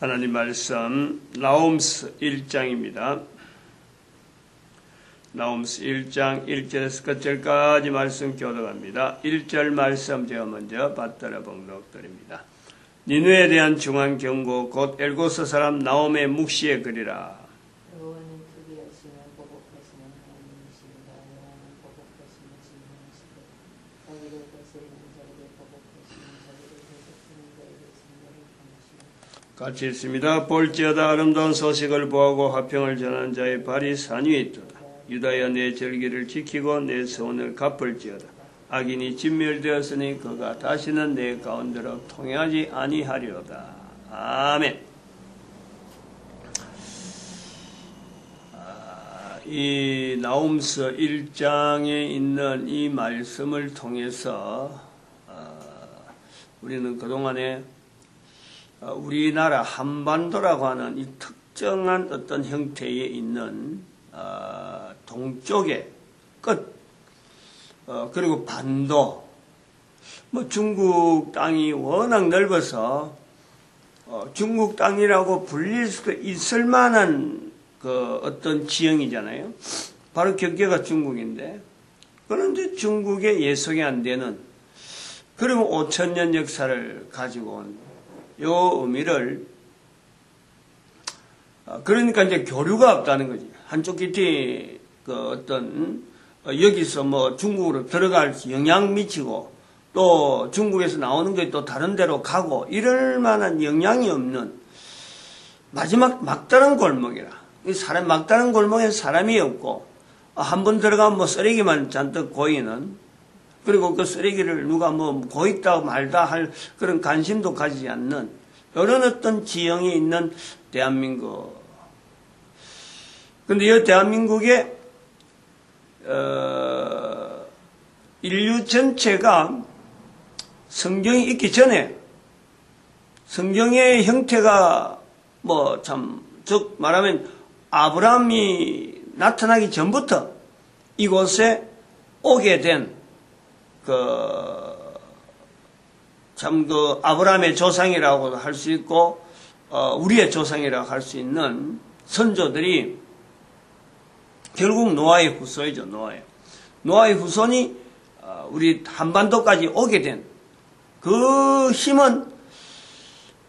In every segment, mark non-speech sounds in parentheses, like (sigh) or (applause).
하나님 말씀 나옴스 1장입니다. 나옴스 1장 1절에서 끝절까지 말씀 교독합니다. 1절 말씀 제가 먼저 받들어 봉독드립니다. 니누에 대한 중한 경고 곧 엘고스 사람 나옴의 묵시에 그리라. 여호와는 특이하시며 보복하시는 하나님이십니다. 여호와는 보복하시며 진노하시되 자기를 다스리는 자에게 보복하시며 자기를 대적하는 자에게 진노를 당하시고 같이 읽습니다. 볼지어다 아름다운 소식을 보하고 화평을 전하는 자의 발이 산 위에 있도다. 유다야 내 절기를 지키고 내 소원을 갚을지어다. 악인이 진멸되었으니 그가 다시는 내 가운데로 통행하지 아니하리로다. 아멘. 아, 이 나움서 1장에 있는 이 말씀을 통해서 아, 우리는 그동안에 어, 우리나라 한반도라고 하는 이 특정한 어떤 형태에 있는 어, 동쪽의 끝 어, 그리고 반도 뭐 중국 땅이 워낙 넓어서 어, 중국 땅이라고 불릴 수도 있을 만한 그 어떤 지형이잖아요. 바로 경계가 중국인데 그런데 중국의 예속이 안 되는 그리고 5천년 역사를 가지고 온 요 의미를 어, 그러니까 이제 교류가 없다는 거지. 한쪽 깃이 그 어떤 어, 여기서 뭐 중국으로 들어갈 영향 미치고 또 중국에서 나오는 게 또 다른 데로 가고 이럴 만한 영향이 없는 마지막 막다른 골목이라. 이 사람 막다른 골목에 사람이 없고 아, 한번 들어가면 뭐 쓰레기만 잔뜩 고이는 그리고 그 쓰레기를 누가 뭐 고있다 말다 할 그런 관심도 가지지 않는 이런 어떤 지형이 있는 대한민국. 근데 이 대한민국의 어, 인류 전체가 성경이 있기 전에 성경의 형태가 뭐 참 즉 말하면 아브라함이 나타나기 전부터 이곳에 오게 된 그, 참, 그, 아브라함의 조상이라고도 할수 있고, 어, 우리의 조상이라고 할 수 있는 선조들이 결국 노아의 후손이죠, 노아의. 노아의 후손이 어, 우리 한반도까지 오게 된 그 힘은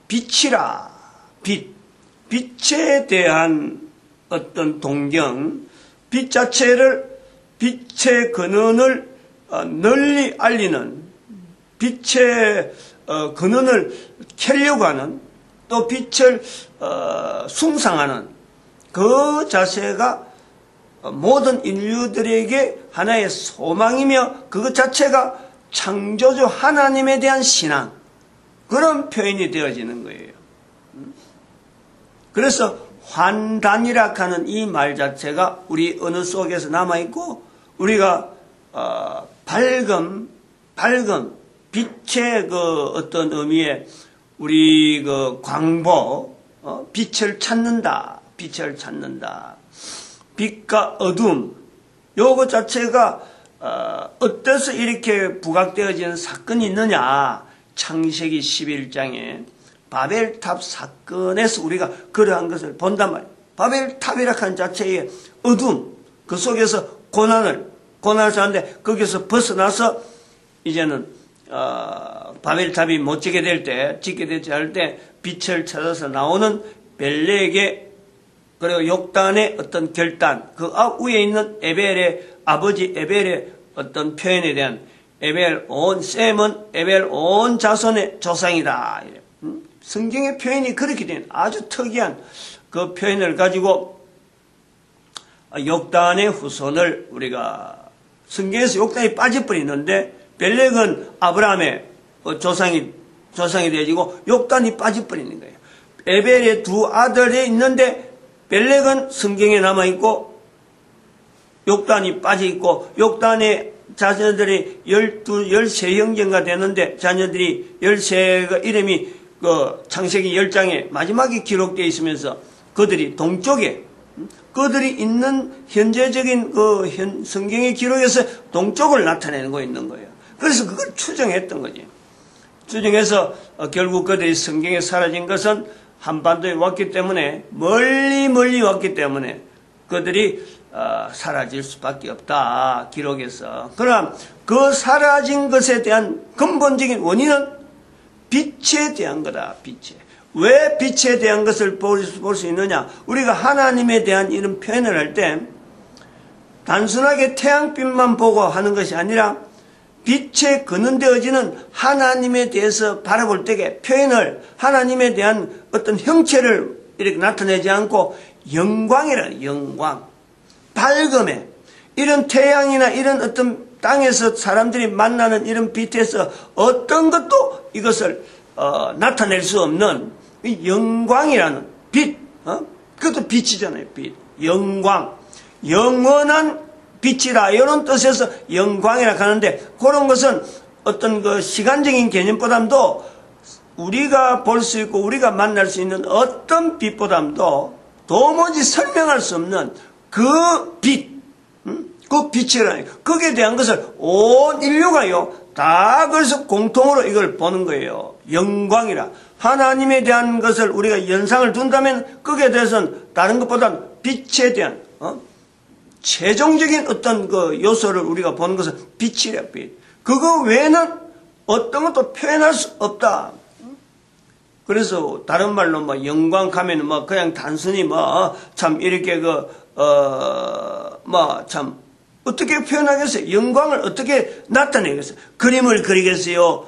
빛이라, 빛. 빛에 대한 어떤 동경, 빛 자체를, 빛의 근원을 어, 널리 알리는 빛의 어, 근원을 캐려고 하는 또 빛을 어, 숭상하는 그 자세가 모든 인류들에게 하나의 소망이며 그것 자체가 창조주 하나님에 대한 신앙 그런 표현이 되어지는 거예요. 그래서 환단이라 하는 이 말 자체가 우리 어느 속에서 남아있고 우리가 어, 밝음, 밝음, 빛의 그 어떤 의미에 우리 그 광보, 어, 빛을 찾는다, 빛을 찾는다. 빛과 어둠, 요거 자체가 어, 어때서 이렇게 부각되어지는 사건이 있느냐? 창세기 11장에 바벨탑 사건에서 우리가 그러한 것을 본단 말이에요. 바벨탑이라 하는 자체의 어둠, 그 속에서 고난을 고난을 사는데 거기서 벗어나서 이제는 어, 바벨탑이 못 지게 될 때, 짓게 되지 않을 때 빛을 찾아서 나오는 벨레에게 그리고 욕단의 어떤 결단, 그 위에 있는 에벨의 아버지 에벨의 어떤 표현에 대한 에벨 온 셈은 에벨 온 자손의 조상이다. 음? 성경의 표현이 그렇게 된 아주 특이한 그 표현을 가지고 욕단의 후손을 우리가 성경에서 욕단이 빠져버리는데 벨렉은 아브라함의 어, 조상이 조상이 되어지고 욕단이 빠져버리는 거예요. 에벨의 두 아들이 있는데 벨렉은 성경에 남아 있고 욕단이 빠져 있고 욕단의 자녀들이 열두 열세 형제가 되는데 자녀들이 열세가 이름이 그 창세기 열장에 마지막에 기록되어 있으면서 그들이 동쪽에 그들이 있는 현재적인 그 현, 성경의 기록에서 동쪽을 나타내는 거 있는 거예요. 그래서 그걸 추정했던 거지. 추정해서 어, 결국 그들이 성경에 사라진 것은 한반도에 왔기 때문에 멀리 멀리 왔기 때문에 그들이 어, 사라질 수밖에 없다 기록에서 그럼 그 사라진 것에 대한 근본적인 원인은 빛에 대한 거다 빛에 왜 빛에 대한 것을 볼 수 있느냐? 우리가 하나님에 대한 이런 표현을 할 때 단순하게 태양빛만 보고 하는 것이 아니라 빛에 근원되어지는 하나님에 대해서 바라볼 때에 표현을 하나님에 대한 어떤 형체를 이렇게 나타내지 않고 영광이라 영광 밝음에 이런 태양이나 이런 어떤 땅에서 사람들이 만나는 이런 빛에서 어떤 것도 이것을 어, 나타낼 수 없는 이 영광이라는 빛, 어? 그것도 빛이잖아요. 빛, 영광, 영원한 빛이다 이런 뜻에서 영광이라 하는데 그런 것은 어떤 그 시간적인 개념보담도 우리가 볼 수 있고 우리가 만날 수 있는 어떤 빛보담도 도무지 설명할 수 없는 그 빛, 음? 그 빛이라니 거기에 대한 것을 온 인류가요 다 그래서 공통으로 이걸 보는 거예요. 영광이라 하나님에 대한 것을 우리가 연상을 둔다면 거기에 대해서는 다른 것보다 빛에 대한 어? 최종적인 어떤 그 요소를 우리가 보는 것은 빛이래 빛. 그거 외에는 어떤 것도 표현할 수 없다. 그래서 다른 말로 뭐 영광 가면은 뭐 그냥 단순히 뭐참 이렇게 그어뭐참 어떻게 표현하겠어요? 영광을 어떻게 나타내겠어요? 그림을 그리겠어요?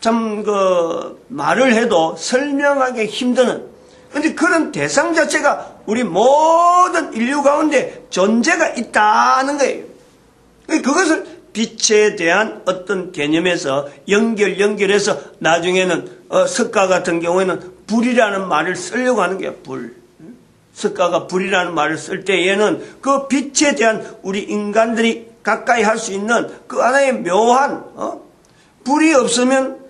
참 그 말을 해도 설명하기 힘드는 근데 그런 대상 자체가 우리 모든 인류 가운데 존재가 있다는 거예요. 그것을 빛에 대한 어떤 개념에서 연결 연결해서 나중에는 어, 석가 같은 경우에는 불이라는 말을 쓰려고 하는 게 불. 석가가 불이라는 말을 쓸 때에는 그 빛에 대한 우리 인간들이 가까이 할 수 있는 그 하나의 묘한 어? 불이 없으면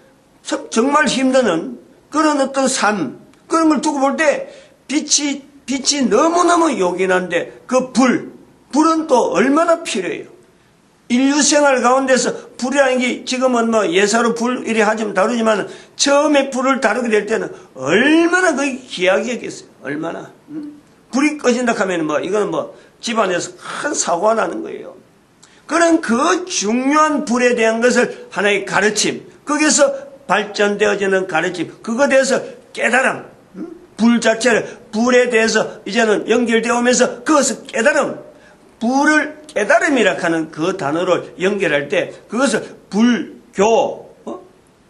정말 힘드는 그런 어떤 삶 그런 걸 두고 볼 때 빛이 빛이 너무너무 요긴한데 그 불, 불은 또 얼마나 필요해요. 인류 생활 가운데서 불이라는 게 지금은 뭐 예사로 불 이래 하지만 다루지만 처음에 불을 다루게 될 때는 얼마나 그게 했겠어요. 얼마나. 음? 불이 꺼진다 하면 뭐 이거는 뭐 집안에서 큰 사고가 나는 거예요. 그런 그 중요한 불에 대한 것을 하나의 가르침, 거기서 발전되어지는 가르침, 그거에 대해서 깨달음, 음? 불 자체를 불에 대해서 이제는 연결되어 오면서 그것을 깨달음, 불을 깨달음이라 하는 그 단어를 연결할 때 그것을 불교, 어?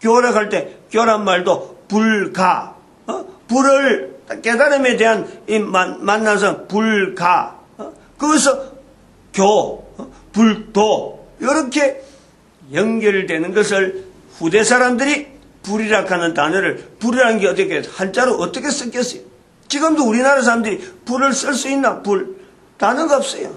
교라 할때 교란 말도 불가, 어? 불을 깨달음에 대한 이 만, 만나서 불가, 어? 그것을 교, 어? 불도 이렇게 연결되는 것을 후대 사람들이 불이라 하는 단어를 불이라는 게 어떻게 한자로 어떻게 썼겠어요? 지금도 우리나라 사람들이 불을 쓸 수 있나? 불 단어가 없어요.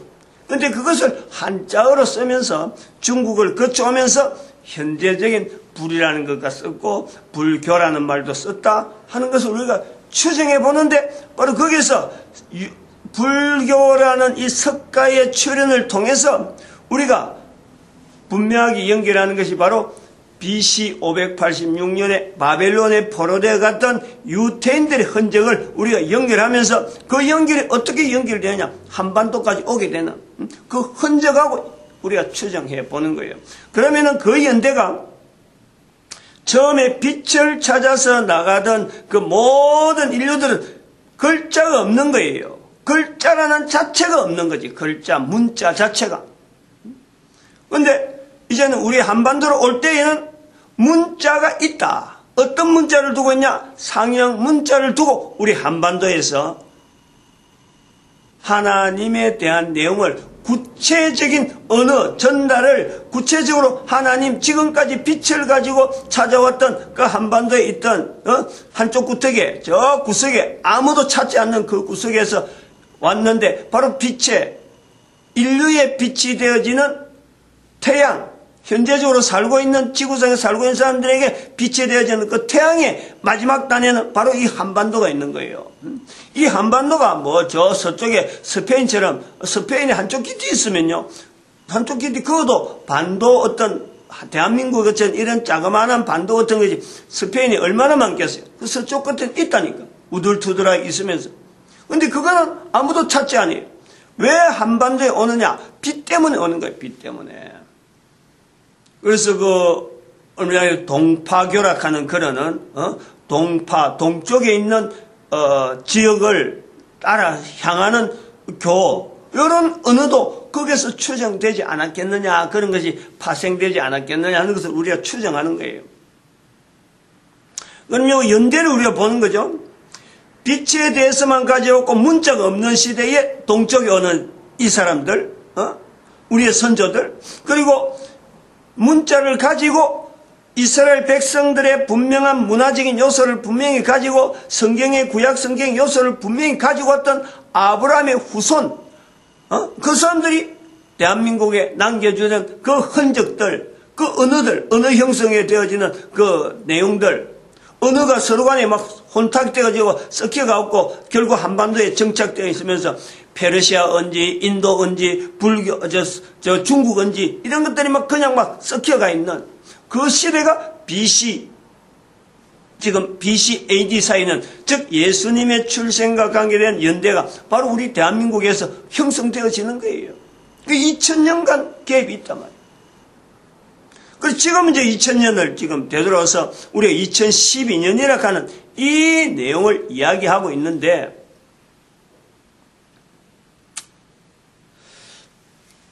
근데 그것을 한자어로 쓰면서 중국을 거쳐오면서 현대적인 불이라는 것과 썼고 불교라는 말도 썼다 하는 것을 우리가 추정해 보는데 바로 거기서 불교라는 이 석가의 출현을 통해서 우리가 분명하게 연결하는 것이 바로 BC 586년에 바벨론에 포로되어 갔던 유태인들의 흔적을 우리가 연결하면서 그 연결이 어떻게 연결되느냐 한반도까지 오게 되는 음? 그 흔적하고 우리가 추정해 보는 거예요. 그러면은 그 연대가 처음에 빛을 찾아서 나가던 그 모든 인류들은 글자가 없는 거예요. 글자라는 자체가 없는 거지. 글자, 문자 자체가. 근데 이제는 우리 한반도로 올 때에는 문자가 있다. 어떤 문자를 두고 있냐? 상형 문자를 두고 우리 한반도에서 하나님에 대한 내용을 구체적인 언어 전달을 구체적으로 하나님 지금까지 빛을 가지고 찾아왔던 그 한반도에 있던 어? 한쪽 구석에 저 구석에 아무도 찾지 않는 그 구석에서 왔는데 바로 빛에 인류의 빛이 되어지는 태양 현재적으로 살고 있는 지구상에 살고 있는 사람들에게 빛이 되어지는 그 태양의 마지막 단에는 바로 이 한반도가 있는 거예요. 이 한반도가 뭐 저 서쪽에 스페인처럼 스페인에 한쪽 기이 있으면요. 한쪽 기이 그것도 반도 어떤 대한민국 같은 이런 자그마한 반도 같은 것이 스페인이 얼마나 많겠어요. 그 서쪽 끝에 있다니까. 우둘투둘하게 있으면서. 근데 그거는 아무도 찾지 않아요. 왜 한반도에 오느냐? 비 때문에 오는 거예요. 비 때문에. 그래서 그 얼마 전에 동파교락하는 그러는 어? 동파 동쪽에 있는 어, 지역을 따라 향하는 교 이런 언어도 거기서 추정되지 않았겠느냐 그런 것이 파생되지 않았겠느냐 하는 것을 우리가 추정하는 거예요. 그럼 요 연대를 우리가 보는 거죠. 빛에 대해서만 가져오고 문자가 없는 시대에 동쪽에 오는 이 사람들, 어? 우리의 선조들, 그리고 문자를 가지고 이스라엘 백성들의 분명한 문화적인 요소를 분명히 가지고 성경의 구약 성경 요소를 분명히 가지고 왔던 아브라함의 후손, 어? 그 사람들이 대한민국에 남겨주는 그 흔적들, 그 언어들, 언어 형성에 되어지는 그 내용들, 언어가 서로 간에 막 혼탁되어지고 섞여가고 결국 한반도에 정착되어 있으면서 페르시아 언지, 인도 언지, 불교, 저, 저 중국 언지 이런 것들이 막 그냥 막 섞여가 있는 그 시대가 BC 지금 BC AD 사이는 즉 예수님의 출생과 관계된 연대가 바로 우리 대한민국에서 형성되어지는 거예요. 그 2000년간 갭이 있단 말이에요. 그래서 지금 이제 2000년을 지금 되돌아서 우리가 2012년이라 하는 이 내용을 이야기하고 있는데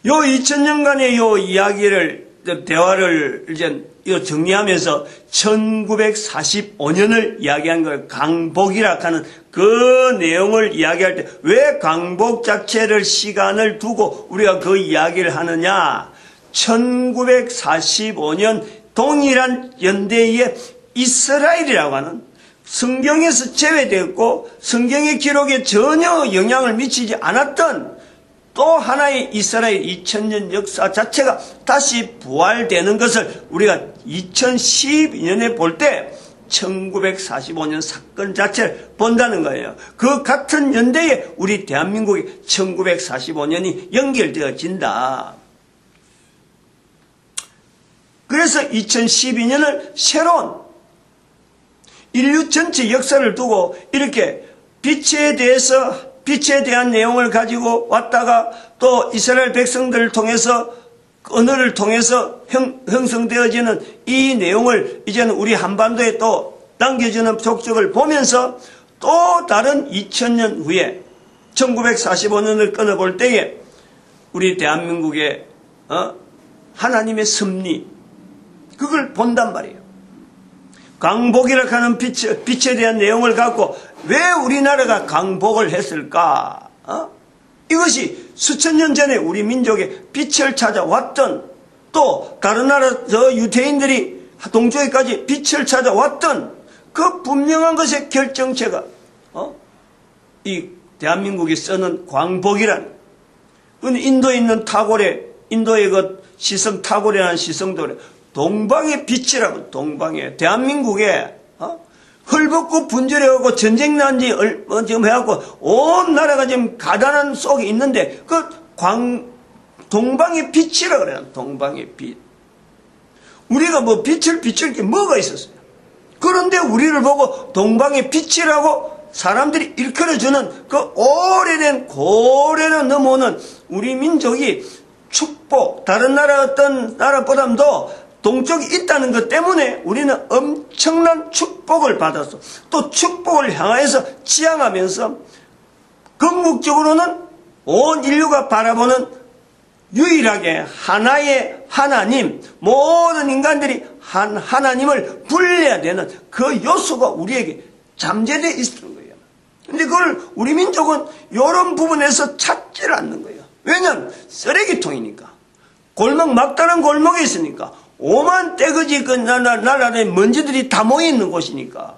요 2000년간의 요 이야기를 대화를 이제 요 정리하면서 1945년을 이야기한 걸 강복이라 하는 그 내용을 이야기할 때 왜 강복 자체를 시간을 두고 우리가 그 이야기를 하느냐? 1945년 동일한 연대의 이스라엘이라고 하는 성경에서 제외되었고 성경의 기록에 전혀 영향을 미치지 않았던 또 하나의 이스라엘 2000년 역사 자체가 다시 부활되는 것을 우리가 2012년에 볼 때 1945년 사건 자체를 본다는 거예요. 그 같은 연대에 우리 대한민국이 1945년이 연결되어진다. 그래서 2012년을 새로운 인류 전체 역사를 두고 이렇게 빛에 대해서 빛에 대한 내용을 가지고 왔다가 또 이스라엘 백성들을 통해서 언어를 통해서 형, 형성되어지는 이 내용을 이제는 우리 한반도에 또 남겨주는 족적을 보면서 또 다른 2000년 후에 1945년을 끊어볼 때에 우리 대한민국의 어? 하나님의 섭리 그걸 본단 말이에요. 강복이라 하는 빛, 빛에 대한 내용을 갖고 왜 우리나라가 강복을 했을까? 어? 이것이 수천 년 전에 우리 민족의 빛을 찾아왔던 또 다른 나라 저 유태인들이 동쪽에까지 빛을 찾아왔던 그 분명한 것의 결정체가 어? 이 대한민국이 쓰는 광복이란 인도에 있는 타고레 인도의 그 시성 타고레라는 시성도래 동방의 빛이라고 동방의 대한민국에 어? 헐벗고 분절해갖고 전쟁 난지 어, 지금 해갖고 온 나라가 지금 가난한 속에 있는데 그 광 동방의 빛이라 그래요. 동방의 빛. 우리가 뭐 빛을 비출 게 뭐가 있었어요. 그런데 우리를 보고 동방의 빛이라고 사람들이 일컬어주는 그 오래된 고래로 넘어오는 우리 민족이 축복 다른 나라 어떤 나라보다도 동쪽이 있다는 것 때문에 우리는 엄청난 축복을 받았어. 또 축복을 향하여서 지향하면서 궁극적으로는 온 인류가 바라보는 유일하게 하나의 하나님, 모든 인간들이 한 하나님을 불려야 되는 그 요소가 우리에게 잠재되어 있는 거예요. 근데 그걸 우리 민족은 이런 부분에서 찾지를 않는 거예요. 왜냐면 쓰레기통이니까. 골목 막다른 골목에 있으니까 오만 떼거지 그 나라, 나라에 먼지들이 다 모여있는 곳이니까.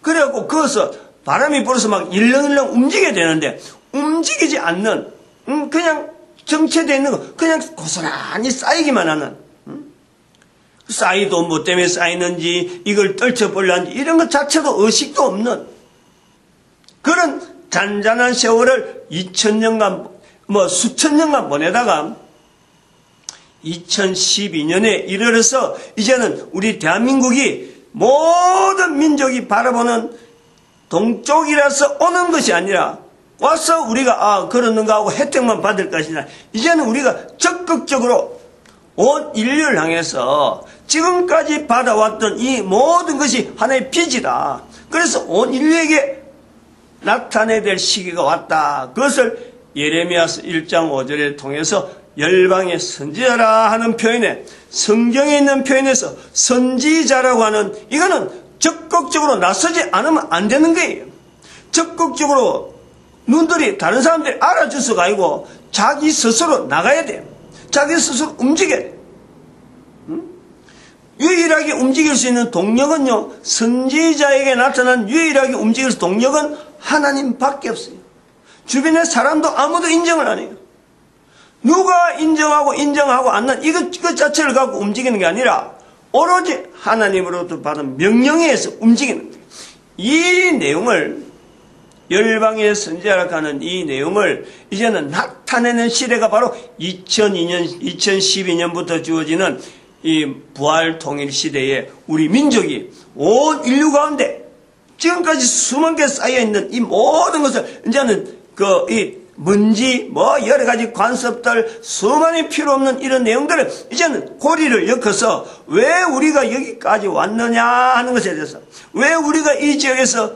그래갖고 거기서 바람이 불어서 막 일렁일렁 움직여야 되는데 움직이지 않는 음, 그냥 정체되어 있는 거 그냥 고스란히 쌓이기만 하는 음? 쌓이도 뭐 때문에 쌓이는지 이걸 떨쳐버려 하는지 이런 것 자체도 의식도 없는 그런 잔잔한 세월을 2000년간 뭐 수천 년간 보내다가 2012년에 이르러서 이제는 우리 대한민국이 모든 민족이 바라보는 동쪽이라서 오는 것이 아니라 와서 우리가 아 그러는가 하고 혜택만 받을 것이 아니라 이제는 우리가 적극적으로 온 인류를 향해서 지금까지 받아왔던 이 모든 것이 하나의 빚이다. 그래서 온 인류에게 나타내야 될 시기가 왔다. 그것을 예레미야서 1장 5절에 통해서 열방의 선지자라 하는 표현에 성경에 있는 표현에서 선지자라고 하는 이거는 적극적으로 나서지 않으면 안 되는 거예요. 적극적으로 눈들이 다른 사람들이 알아줘서가 아니고 자기 스스로 나가야 돼. 자기 스스로 움직여야 돼. 응? 유일하게 움직일 수 있는 동력은요, 선지자에게 나타난 유일하게 움직일 수 있는 동력은 하나님밖에 없어요. 주변의 사람도 아무도 인정을 안 해요. 누가 인정하고 인정하고 않는 이것, 이것 자체를 갖고 움직이는 게 아니라 오로지 하나님으로부터 받은 명령에 의해서 움직이는. 이 내용을 열방의 선지자라고 하는 이 내용을 이제는 나타내는 시대가 바로 2002년, 2012년부터 주어지는 이 부활 통일 시대에 우리 민족이 온 인류 가운데 지금까지 개 쌓여 있는 이 모든 것을 이제는 그 이 먼지 뭐 여러 가지 관습들 수많이 필요 없는 이런 내용들을 이제는 고리를 엮어서 왜 우리가 여기까지 왔느냐 하는 것에 대해서 왜 우리가 이 지역에서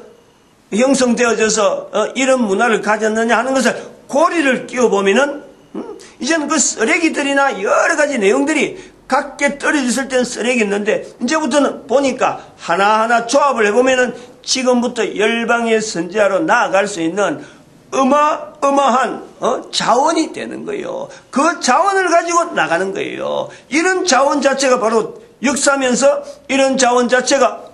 형성되어져서 어, 이런 문화를 가졌느냐 하는 것을 고리를 끼워보면은 음, 이제는 그 쓰레기들이나 여러 가지 내용들이 각게 떨어졌을 때는 쓰레기 있는데 이제부터는 보니까 하나하나 조합을 해보면은 지금부터 열방의 선지자로 나아갈 수 있는 어마어마한 어, 자원이 되는 거예요. 그 자원을 가지고 나가는 거예요. 이런 자원 자체가 바로 역사면서 이런 자원 자체가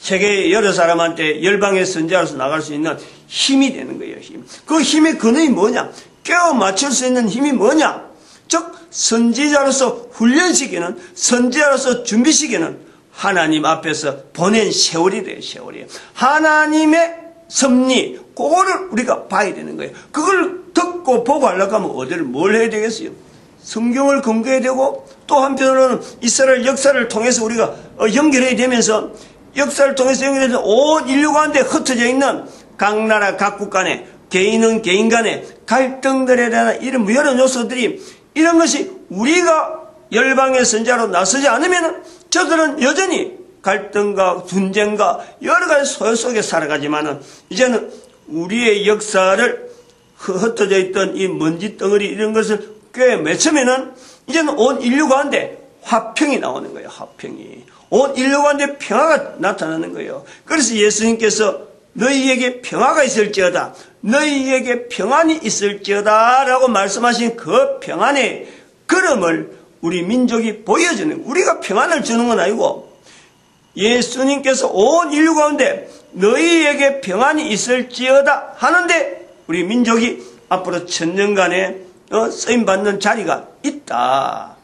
세계 여러 사람한테 열방의 선지자로서 나갈 수 있는 힘이 되는 거예요. 힘. 그 힘의 근원이 뭐냐? 깨워 맞출 수 있는 힘이 뭐냐? 즉 선지자로서 훈련시키는 선지자로서 준비시키는 하나님 앞에서 보낸 세월이 돼요. 세월이. 하나님의 섭리 그거를 우리가 봐야 되는 거예요. 그걸 듣고 보고 하려고 하면 어디를 뭘 해야 되겠어요? 성경을 근거해야 되고 또 한편으로는 이스라엘 역사를 통해서 우리가 어, 연결해야 되면서 역사를 통해서 연결해서 온 인류 가운데 흩어져 있는 각 나라 각국 간에 개인은 개인 간에 갈등들에 대한 이런 여러 요소들이 이런 것이 우리가 열방의 선자로 나서지 않으면 저들은 여전히 갈등과 분쟁과 여러 가지 소요 속에 살아가지만은 이제는 우리의 역사를 흩어져 있던 이 먼지 덩어리 이런 것을 꽤 맺으면은 이제는 온 인류 가운데 화평이 나오는 거예요. 화평이. 온 인류 가운데 평화가 나타나는 거예요. 그래서 예수님께서 너희에게 평화가 있을지어다. 너희에게 평안이 있을지어다. 라고 말씀하신 그 평안의 걸음을 우리 민족이 보여주는, 우리가 평안을 주는 건 아니고, 예수님께서 온 인류 가운데 너희에게 평안이 있을지어다 하는데, 우리 민족이 앞으로 천년간에 어, 쓰임받는 자리가 있다.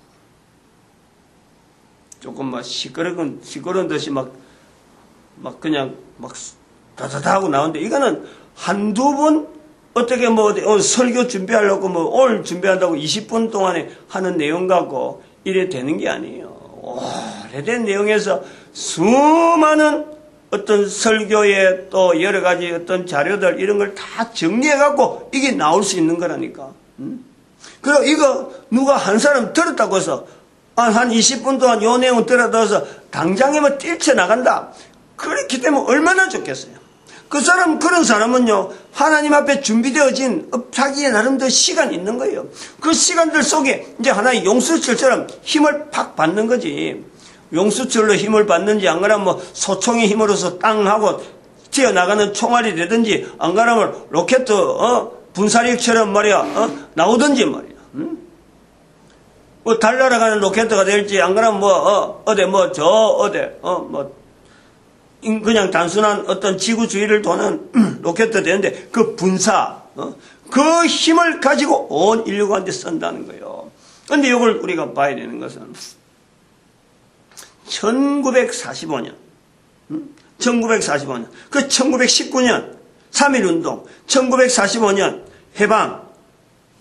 조금 막 시끄러운, 시끄러운 듯이 막, 막 그냥 막 다다다 하고 나오는데 이거는 한두 번 어떻게 뭐 어디, 어, 설교 준비하려고 뭐 오늘 준비한다고 20분 동안에 하는 내용 갖고 이래 되는 게 아니에요. 오래된 내용에서 수많은 어떤 설교의 또 여러 가지 어떤 자료들 이런 걸 다 정리해 갖고 이게 나올 수 있는 거라니까. 음? 그리고 이거 누가 한 사람 들었다고 해서 한, 한 20분 동안 요 내용 들어둬서 당장이면 뛰쳐나간다. 그렇기 때문에 얼마나 좋겠어요. 그 사람, 그런 사람은요, 하나님 앞에 준비되어진 자기의 나름대로 시간이 있는 거예요. 그 시간들 속에 이제 하나의 용수철처럼 힘을 팍 받는 거지. 용수철로 힘을 받는지, 안 그러면 뭐 소총의 힘으로서 땅 하고 튀어나가는 총알이 되든지, 안 그러면 로켓, 어, 분사력처럼 말이야, 어, 나오든지 말이야. 응? 뭐, 달 날아가는 로켓가 될지, 안 그러면 뭐, 어, 어디, 뭐, 저, 어디, 어, 뭐, 그냥 단순한 어떤 지구 주위를 도는 (clears throat) 로켓도 되는데 그 분사, 어? 그 힘을 가지고 온 인류 가운데 쓴다는 거예요. 근데 이걸 우리가 봐야 되는 것은 1945년, 1945년, 그 1919년 3.1운동, 1945년 해방,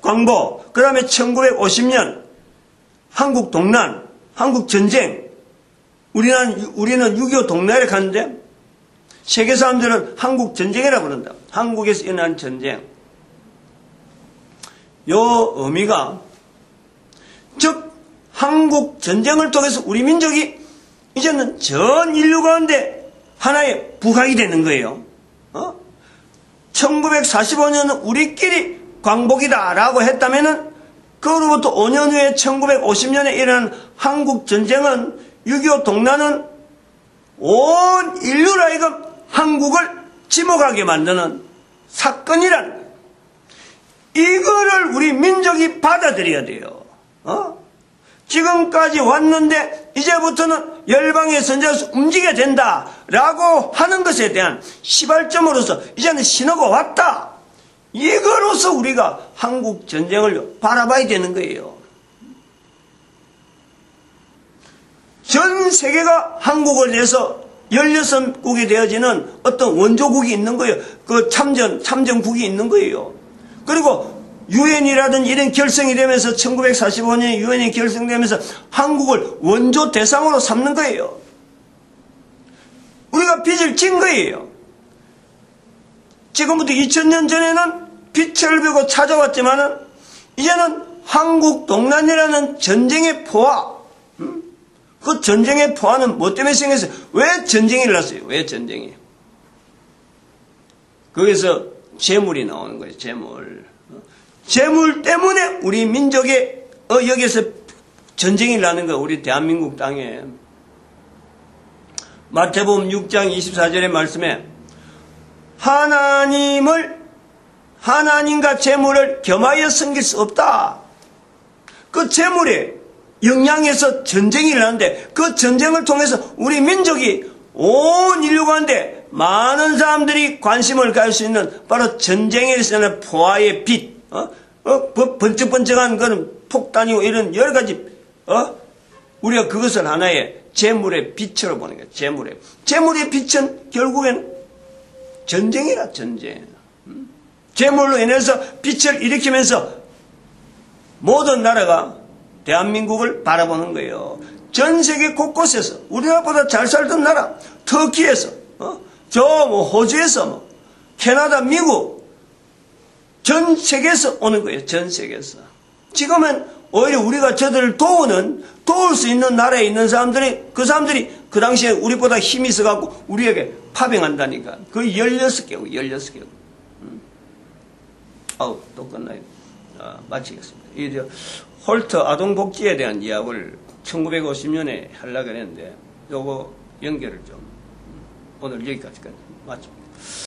광복, 그 다음에 1950년 한국 동란, 한국 전쟁. 우리는, 우리는 6.25 동란에 갔는데 세계 사람들은 한국 전쟁이라 부른다. 한국에서 일어난 전쟁. 요 의미가 즉 한국 전쟁을 통해서 우리 민족이 이제는 전 인류 가운데 하나의 부각이 되는 거예요. 어? 1945년은 우리끼리 광복이다라고 했다면은 그로부터 5년 후에 1950년에 일어난 한국 전쟁은 6.25 동란은 온 인류를 하여금 한국을 지목하게 만드는 거예요. 이거를 우리 민족이 받아들여야 돼요. 어? 지금까지 왔는데 이제부터는 열방의 선자로서 움직여야 된다라고 하는 것에 대한 시발점으로서 이제는 신호가 왔다. 이거로서 우리가 한국 전쟁을 바라봐야 되는 거예요. 전 세계가 한국을 내서 16국이 되어지는 어떤 원조국이 있는 거예요. 그 참전, 참전국이 있는 거예요. 그리고 유엔이라든 이런 결성이 되면서 1945년에 유엔이 결성되면서 한국을 원조 대상으로 삼는 거예요. 우리가 빚을 진 거예요. 지금부터 2000년 전에는 빛을 비고 찾아왔지만은 이제는 한국 동란이라는 전쟁의 포화, 음? 그 전쟁의 포화는 뭐 때문에 생겼어요? 왜 전쟁이 일어났어요? 왜 전쟁이? 거기서 재물이 나오는 거예요, 재물. 재물 때문에 우리 민족의 어, 여기서 전쟁이 일어나는 거예요, 우리 대한민국 땅에. 마태복음 6장 24절의 말씀에 하나님을 하나님과 재물을 겸하여 섬길 수 없다. 그 재물에 영향에서 전쟁이 일어나는데 그 전쟁을 통해서 우리 민족이 온 인류 가운데 많은 사람들이 관심을 가질 수 있는 바로 전쟁에 있어는 포화의 빛, 어? 어? 번- 번쩍번쩍한 그런 폭탄이고 이런 여러 가지, 어? 우리가 그것을 하나의 재물의 빛으로 보는 거예요. 재물의. 재물의 빛은 결국엔 전쟁이라, 전쟁. 음? 재물로 인해서 빛을 일으키면서 모든 나라가 대한민국을 바라보는 거예요. 전 세계 곳곳에서 우리나라보다 잘 살던 나라, 터키에서, 어? 저뭐 호주에서, 뭐 캐나다, 미국, 전 세계에서 오는 거예요. 전 세계에서. 지금은 오히려 우리가 저들을 도우는 도울 수 있는 나라에 있는 사람들이 그 사람들이 그 당시에 우리보다 힘이 있어갖고 우리에게 파병한다니까. 그 16개국, 16개국. 음. 아우, 또 끝나요. 아, 마치겠습니다. 이 저, 홀트 아동복지에 대한 이야기를 1950년에 하려고 했는데 요거 연결을 좀 오늘 여기까지까지 마칩니다.